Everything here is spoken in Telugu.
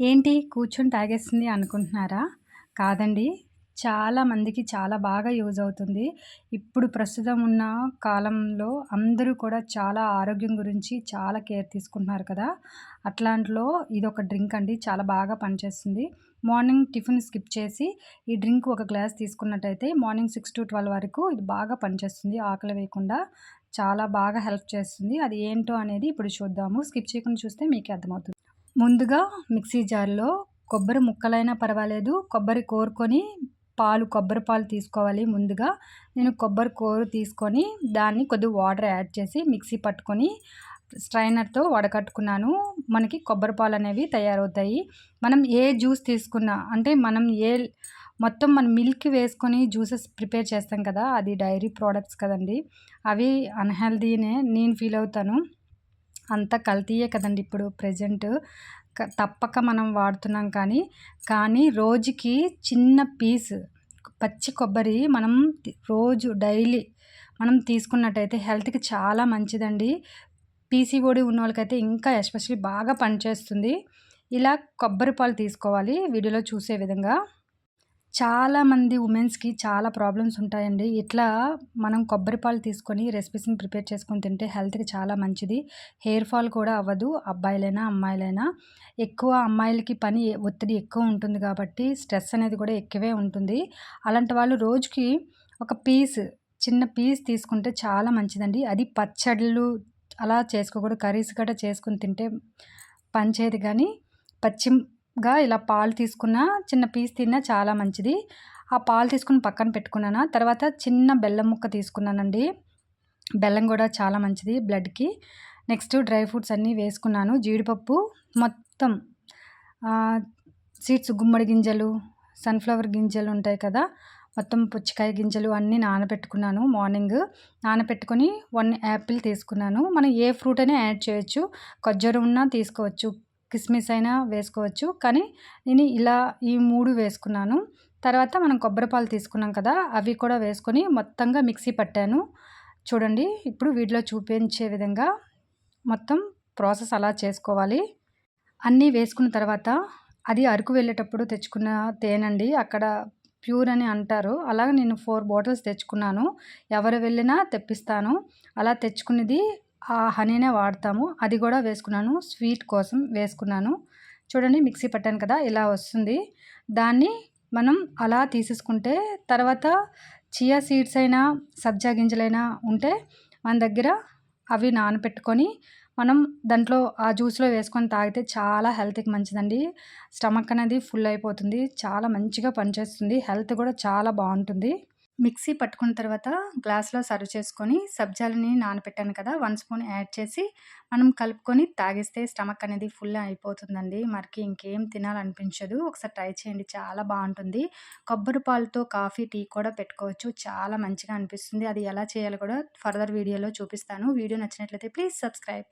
ఏంటి కూర్చొని తాగేస్తుంది అనుకుంటున్నారా? కాదండి. చాలా మందికి చాలా బాగా యూజ్ అవుతుంది. ఇప్పుడు ప్రస్తుతం ఉన్న కాలంలో అందరూ కూడా చాలా ఆరోగ్యం గురించి చాలా కేర్ తీసుకుంటున్నారు కదా. అట్లాంటిలో ఇది ఒక డ్రింక్ అండి. చాలా బాగా పనిచేస్తుంది. మార్నింగ్ టిఫిన్ స్కిప్ చేసి ఈ డ్రింక్ ఒక గ్లాస్ తీసుకున్నట్టయితే మార్నింగ్ సిక్స్ టు ట్వెల్వ్ వరకు ఇది బాగా పనిచేస్తుంది. ఆకలి వేయకుండా చాలా బాగా హెల్ప్ చేస్తుంది. అది ఏంటో అనేది ఇప్పుడు చూద్దాము. స్కిప్ చేయకుండా చూస్తే మీకు అర్థమవుతుంది. ముందుగా మిక్సీ జార్లో కొబ్బరి ముక్కలైనా పర్వాలేదు. కొబ్బరి కోరుకొని పాలు కొబ్బరి పాలు తీసుకోవాలి ముందుగా. నేను కొబ్బరి కోరు తీసుకొని దాన్ని కొద్దిగా వాటర్ యాడ్ చేసి మిక్సీ పట్టుకొని స్ట్రైనర్తో వడకట్టుకున్నాను. మనకి కొబ్బరి పాలు అనేవి తయారవుతాయి. మనం ఏ జ్యూస్ తీసుకున్నా అంటే మనం ఏ మొత్తం మనం మిల్క్ వేసుకొని జ్యూసెస్ ప్రిపేర్ చేస్తాం కదా అది డైరీ ప్రోడక్ట్స్ కదండి. అవి అన్హెల్దీనే నేను ఫీల్ అవుతాను. అంత కల్తీయే కదండి ఇప్పుడు ప్రజెంట్. తప్పక మనం వాడుతున్నాం కానీ కానీ రోజుకి చిన్న పీస్ పచ్చి కొబ్బరి మనం రోజు డైలీ మనం తీసుకున్నట్టయితే హెల్త్కి చాలా మంచిదండి. పీసీఓడి ఉన్న వాళ్ళకైతే ఇంకా ఎస్పెషల్లీ బాగా పనిచేస్తుంది. ఇలా కొబ్బరి పాలు తీసుకోవాలి వీడియోలో చూసే విధంగా. చాలామంది ఉమెన్స్కి చాలా ప్రాబ్లమ్స్ ఉంటాయండి. ఇట్లా మనం కొబ్బరి పాలు తీసుకొని రెసిపీస్ని ప్రిపేర్ చేసుకొని తింటే హెల్త్కి చాలా మంచిది. హెయిర్ ఫాల్ కూడా అవ్వదు అబ్బాయిలైనా అమ్మాయిలైనా. ఎక్కువ అమ్మాయిలకి పని ఒత్తిడి ఎక్కువ ఉంటుంది కాబట్టి స్ట్రెస్ అనేది కూడా ఎక్కువే ఉంటుంది. అలాంటి వాళ్ళు రోజుకి ఒక పీస్ చిన్న పీస్ తీసుకుంటే చాలా మంచిదండి. అది పచ్చళ్ళు అలా చేసుకోకూడదు. కర్రీస్ గట్రా చేసుకుని తింటే పనిచేయదు కానీ పచ్చి గా ఇలా పాలు తీసుకున్న చిన్న పీస్ తిన్నా చాలా మంచిది. ఆ పాలు తీసుకుని పక్కన పెట్టుకున్నాను తర్వాత చిన్న బెల్లం ముక్క తీసుకున్నానండి. బెల్లం కూడా చాలా మంచిది బ్లడ్కి. నెక్స్ట్ డ్రై ఫ్రూట్స్ అన్నీ వేసుకున్నాను. జీడిపప్పు మొత్తం సీడ్స్ గుమ్మడి గింజలు సన్ఫ్లవర్ గింజలు ఉంటాయి కదా మొత్తం పుచ్చకాయ గింజలు అన్నీ నానబెట్టుకున్నాను మార్నింగ్. నానబెట్టుకొని వన్ యాపిల్ తీసుకున్నాను. మనం ఏ ఫ్రూట్ అయినా యాడ్ చేయొచ్చు. ఖర్జూరం ఉన్నా తీసుకోవచ్చు. కిస్మిస్ అయినా వేసుకోవచ్చు. కానీ నేను ఇలా ఈ మూడు వేసుకున్నాను. తర్వాత మనం కొబ్బరి పాలు తీసుకున్నాం కదా అవి కూడా వేసుకొని మొత్తంగా మిక్సీ పట్టాను. చూడండి ఇప్పుడు వీటిలో చూపించే విధంగా మొత్తం ప్రాసెస్ అలా చేసుకోవాలి. అన్నీ వేసుకున్న తర్వాత అది అరకు వెళ్ళేటప్పుడు తెచ్చుకున్న తేనండి. అక్కడ ప్యూర్ అని అంటారు. అలాగే నేను ఫోర్ బాటిల్స్ తెచ్చుకున్నాను. ఎవరు వెళ్ళినా తెప్పిస్తాను. అలా తెచ్చుకున్నది ఆ హనీనే వాడతాము. అది కూడా వేసుకున్నాను. స్వీట్ కోసం వేసుకున్నాను. చూడండి మిక్సీ పట్టాను కదా ఇలా వస్తుంది. దాన్ని మనం అలా తీసేసుకుంటే తర్వాత చియా సీడ్స్ అయినా సబ్జా గింజలైనా ఉంటే మన దగ్గర అవి నానపెట్టుకొని మనం దాంట్లో ఆ జ్యూస్లో వేసుకొని తాగితే చాలా హెల్త్కి మంచిదండి. స్టమక్ అనేది ఫుల్ అయిపోతుంది. చాలా మంచిగా పనిచేస్తుంది. హెల్త్ కూడా చాలా బాగుంటుంది. మిక్సీ పట్టుకున్న తర్వాత గ్లాస్లో సర్వ్ చేసుకొని సబ్జాలని నానబెట్టాను కదా వన్ స్పూన్ యాడ్ చేసి మనం కలుపుకొని తాగిస్తే స్టమక్ అనేది ఫుల్ అయిపోతుందండి. మరికి ఇంకేం తినాలనిపించదు. ఒకసారి ట్రై చేయండి చాలా బాగుంటుంది. కొబ్బరి పాలతో కాఫీ టీ కూడా పెట్టుకోవచ్చు. చాలా మంచిగా అనిపిస్తుంది. అది ఎలా చేయాలో కూడా ఫర్దర్ వీడియోలో చూపిస్తాను. వీడియో నచ్చినట్లయితే ప్లీజ్ సబ్స్క్రైబ్.